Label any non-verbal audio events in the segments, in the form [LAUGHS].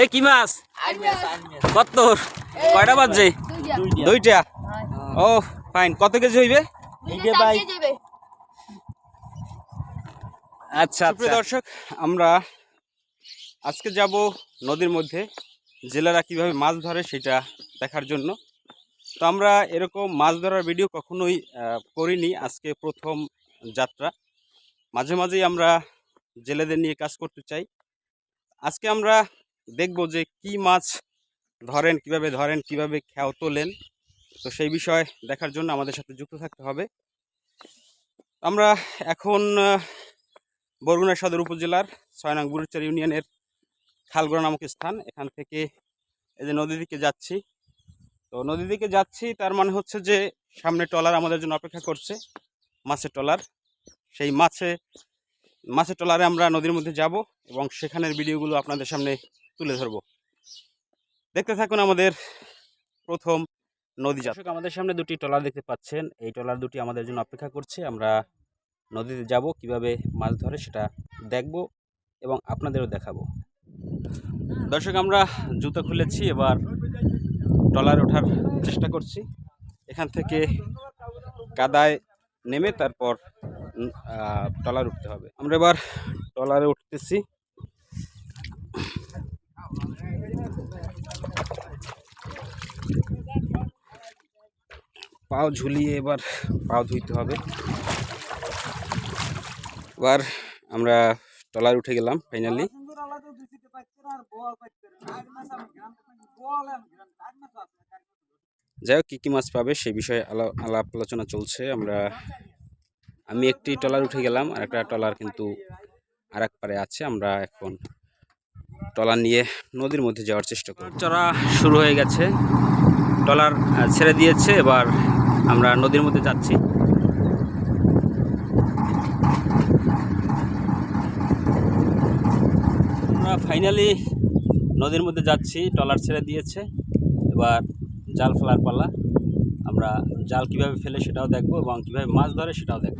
এই কি মাছ? কত কয়টা বাজছে? দুইটা। ও ফাইন। কত কেজি হইবে? আচ্ছা প্রিয় দর্শক আমরা আজকে যাব নদীর মধ্যে। জেলেরা কীভাবে মাছ ধরে সেটা দেখার জন্য। তো আমরা এরকম মাছ ধরার ভিডিও কখনোই করিনি আজকে প্রথম যাত্রা। মাঝে মাঝেই আমরা জেলেদের নিয়ে কাজ করতে চাই। আজকে আমরা দেখব যে কি মাছ ধরেন, কীভাবে ধরেন, কীভাবে খেয়াও তোলেন। তো সেই বিষয় দেখার জন্য আমাদের সাথে যুক্ত থাকতে হবে। আমরা এখন বরগুনা সদর উপজেলার ছয় নং বুড়িচর ইউনিয়নের খালগোড়া নামক স্থান। এখান থেকে এই যে নদীর দিকে যাচ্ছি। তো নদীর দিকে যাচ্ছি, তার মানে হচ্ছে যে সামনে ট্রলার আমাদের জন্য অপেক্ষা করছে, মাছের ট্রলার। সেই মাছে মাছের ট্রলারে আমরা নদীর মধ্যে যাব এবং সেখানের ভিডিওগুলো আপনাদের সামনে তুলে ধরব। দেখতে থাকুন আমাদের প্রথম নদী যাত্রা। আমাদের সামনে দুটি ট্রলার দেখতে পাচ্ছেন। এই ট্রলার দুটি আমাদের জন্য অপেক্ষা করছে। আমরা নদীতে যাব, কীভাবে মাছ ধরে সেটা দেখব এবং আপনাদেরও দেখাবো। দর্শক, আমরা জুতো খুলেছি, এবার ট্রলার ওঠার চেষ্টা করছি। এখান থেকে কাদায় নেমে তারপর ট্রলার উঠতে হবে। আমরা এবার ট্রলারে উঠতেছি। পাও ঝুলিয়ে এবার পাও ধুইতে হবে। এবার আমরা ট্রলার উঠে গেলাম ফাইনালি যাই হোক, কী কী মাছ পাবে সেই বিষয়ে আলা- আলাপ আলোচনা চলছে। আমরা আমি একটি ট্রলার উঠে গেলাম, আর একটা ট্রলার কিন্তু আর এক পারে আছে। আমরা এখন ট্রলার নিয়ে নদীর মধ্যে যাওয়ার চেষ্টা করি চড়া শুরু হয়ে গেছে। ট্রলার ছেড়ে দিয়েছে। এবার আমরা নদীর মধ্যে যাচ্ছি। আমরা ফাইনালি নদীর মধ্যে যাচ্ছি। ট্রলার ছেড়ে দিয়েছে। এবার জাল ফেলার পালা। আমরা জাল কীভাবে ফেলে সেটাও দেখব এবং কীভাবে মাছ ধরে সেটাও দেখব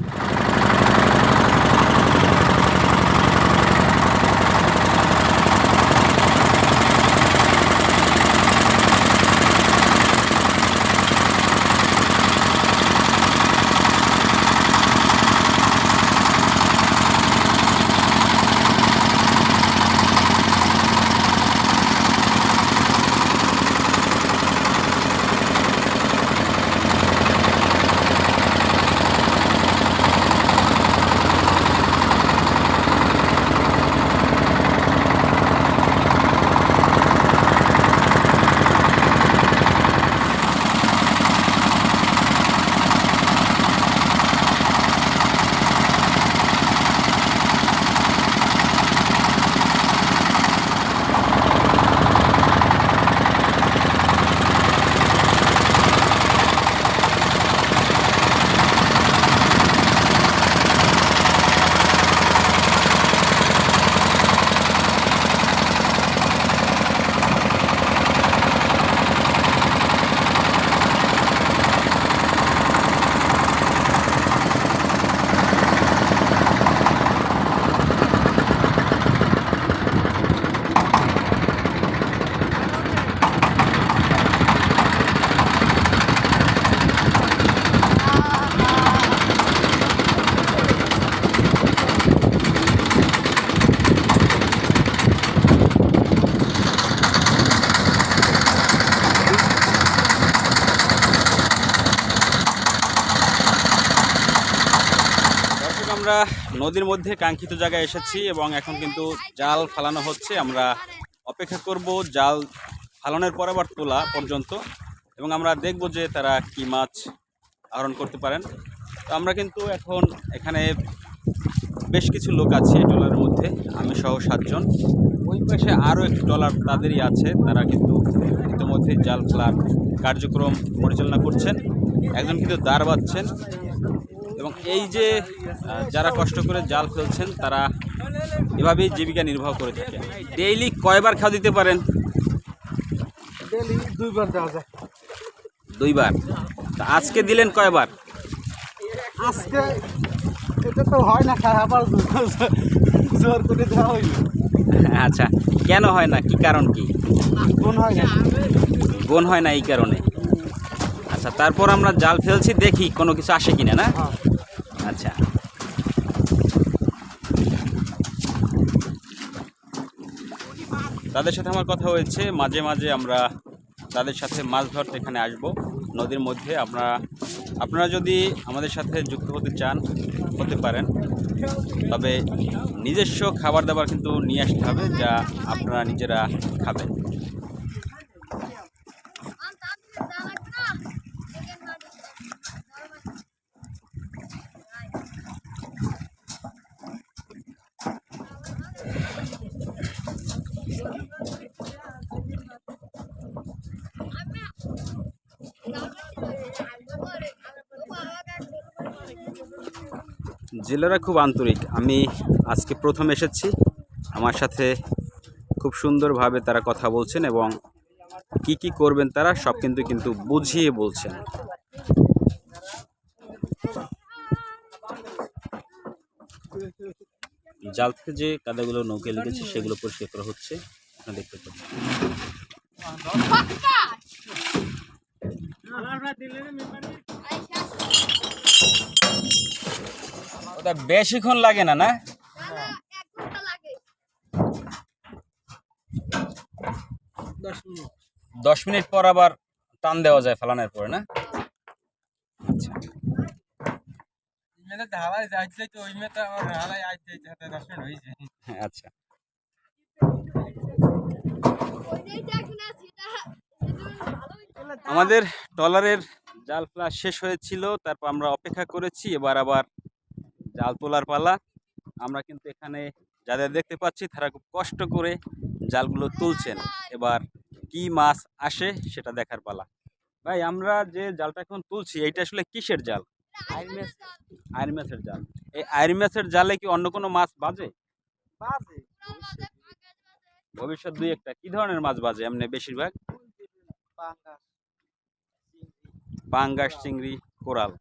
দর্শক আমরা নদীর মধ্যে কাঙ্ক্ষিত জায়গায় এসেছি এবং এখন কিন্তু জাল ফালানো হচ্ছে। আমরা অপেক্ষা করব জাল ফালানোর পর আবার তোলা পর্যন্ত এবং আমরা দেখব যে তারা কি মাছ আহরণ করতে পারেন। তো আমরা কিন্তু এখন এখানে বেশ কিছু লোক আছে ট্রলারের মধ্যে, আমি সহ সাতজন। ওই পাশে আরও একটি ট্রলার তাদেরই আছে, তারা কিন্তু ইতিমধ্যে জাল ফেলার কার্যক্রম পরিচালনা করছেন। একজন কিন্তু দাঁড় বাঁধছেন। এবং এই যে যারা কষ্ট করে জাল ফেলছেন তারা এভাবেই জীবিকা নির্বাহ করে থাকে ডেইলি কয়বার খাওয়া দিতে পারেন? দুইবার দেওয়া যায়। দুইবার। তা আজকে দিলেন কয়বার? আজকে এটা তো হয় না খারাপ আবার জোর করে দেওয়া হইল আচ্ছা কেন হয় না? কি কারণ কি? কোন হয় না। বোন হয় না এই কারণে। আচ্ছা তারপর আমরা জাল ফেলছি দেখি কোনো কিছু আসে কিনা না? হ্যাঁ। আচ্ছা। তাদের সাথে আমার কথা হয়েছে, মাঝে মাঝে আমরা তাদের সাথে মাছ ধরতে এখানে আসব। নদীর মধ্যে আপনারা আপনারা যদি আমাদের সাথে যুক্ত হতে চান, হতে পারেন। তবে নিজস্ব খাবার দাবার কিন্তু নিয়ে আসতে হবে, যা আপনারা নিজেরা খাবেন। জেলেরা খুব আন্তরিক। আমি আজকে প্রথম এসেছি। আমার সাথে খুব সুন্দরভাবে তারা কথা বলছেন এবং কি কি করবেন তারা সব কিন্তু কিন্তু বুঝিয়ে বলছেন। জাল থেকে যে কাদাগুলো নৌকে লেগেছে সেগুলো পরিষ্কার করা হচ্ছে। আপনারা দেখতে পাচ্ছেন। ওটা বেশিক্ষণ লাগে না না? দশ মিনিট পর আবার টান দেওয়া যায় ফালানোর পরে, না? আচ্ছা। তো আচ্ছা। আমাদের ট্রলারের জাল ফেলা শেষ হয়েছিল, তারপর আমরা অপেক্ষা করেছি, এবার আবার জাল তোলার পালা। আমরা কিন্তু এখানে যাদের দেখতে পাচ্ছি তারা খুব কষ্ট করে জালগুলো তুলছেন। এবার কি মাছ আসে সেটা দেখার পালা। ভাই আমরা যে জালটা এখন তুলছি এইটা আসলে কিসের জাল? আইর মাছের জাল। এই আইর মাছের জালে কি অন্য কোনো মাছ বাজে? বাজে। ভবিষ্যৎ দুই একটা। কি ধরনের মাছ বাজে এমনি বেশিরভাগ? পাঙ্গাস চিংড়ি কোরাল।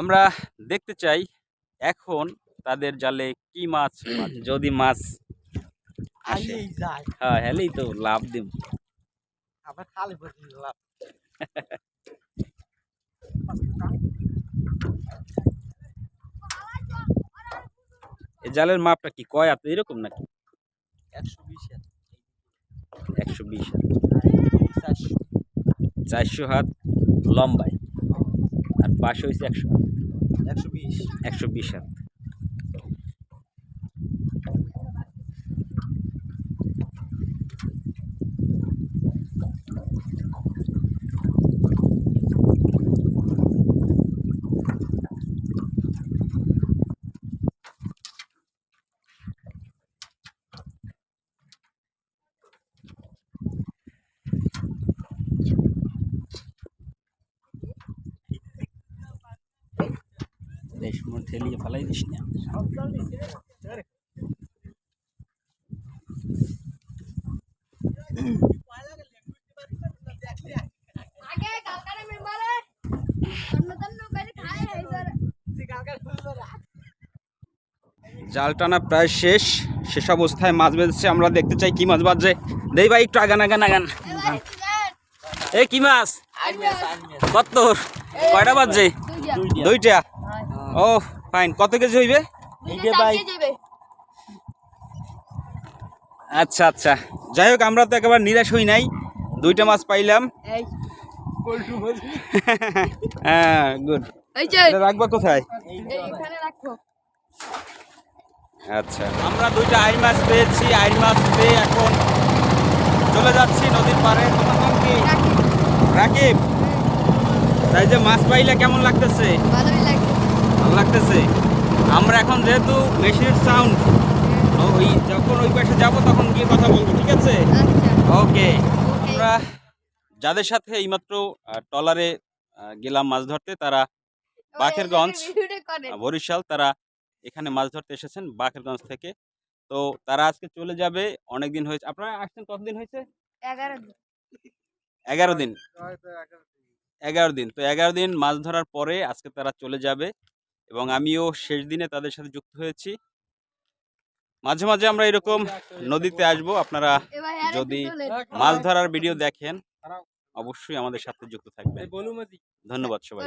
আমরা দেখতে চাই এখন তাদের জালে কি মাছ যদি মাছ আসে। হ্যাঁ হেলেই তো লাভ দিব আবার খালি বসে জালের মাপটা কি কয় আপনি? এরকম নাকি? একশো বিশ একশো বিশ চারশো। চারশো হাত লম্বায়। আর পাশে হয়েছে একশো একশো বিশ। একশো বিশ হাত। ঠেলিয়ে ফেলাই দিস না। জাল টানা প্রায় শেষ। শেষ অবস্থায় মাছ বেঁধেছে আমরা দেখতে চাই কি মাছ বাজছে দেই ভাই একটু আগান আগান আগান। এ কি মাছ? কত? কয়টা বাজছে? দুইটা। ও ফাইন কত কেজি হইবে? আচ্ছা আচ্ছা। যাই হোক আমরা তো একেবারে নিরাশ হই নাই। দুইটা মাছ পাইলাম। [LAUGHS] হ্যাঁ গুড এই যে। রাখবা কোথায়? এইখানে রাখো। আচ্ছা। আমরা দুইটা আইর মাছ পেয়েছি। আইর মাছ পেয়ে এখন চলে যাচ্ছি নদীর পাড়ে। তোমার নাম কি? রাকিব। তাই যে মাছ পাইলে কেমন লাগতেছে? ভালোই লাগতেছে। আমরা এখন যেহেতু মেশিনের সাউন্ড ওই যখন ওই পাশে যাব তখন গিয়ে কথা বলব ঠিক আছে? আচ্ছা। ওকে। আমরা যাদের সাথে এইমাত্র আহ, ট্রলারে গেলাম মাছ ধরতে তারা বাকেরগঞ্জ, বরিশাল তারা এখানে মাছ ধরতে এসেছেন বাকেরগঞ্জ থেকে। তো তারা আজকে চলে যাবে অনেক দিন হয়েছে। আপনারা আসছেন কতদিন হয়েছে? এগারো দিন। এগারো দিন। তো এগারো দিন মাছ ধরার পরে আজকে তারা চলে যাবে। এবং আমিও শেষ দিনে তাদের সাথে যুক্ত হয়েছি। মাঝে মাঝে আমরা এরকম নদীতে আসব। আপনারা যদি মাছ ধরার ভিডিও দেখেন অবশ্যই আমাদের সাথে যুক্ত থাকবেন। ধন্যবাদ সবাই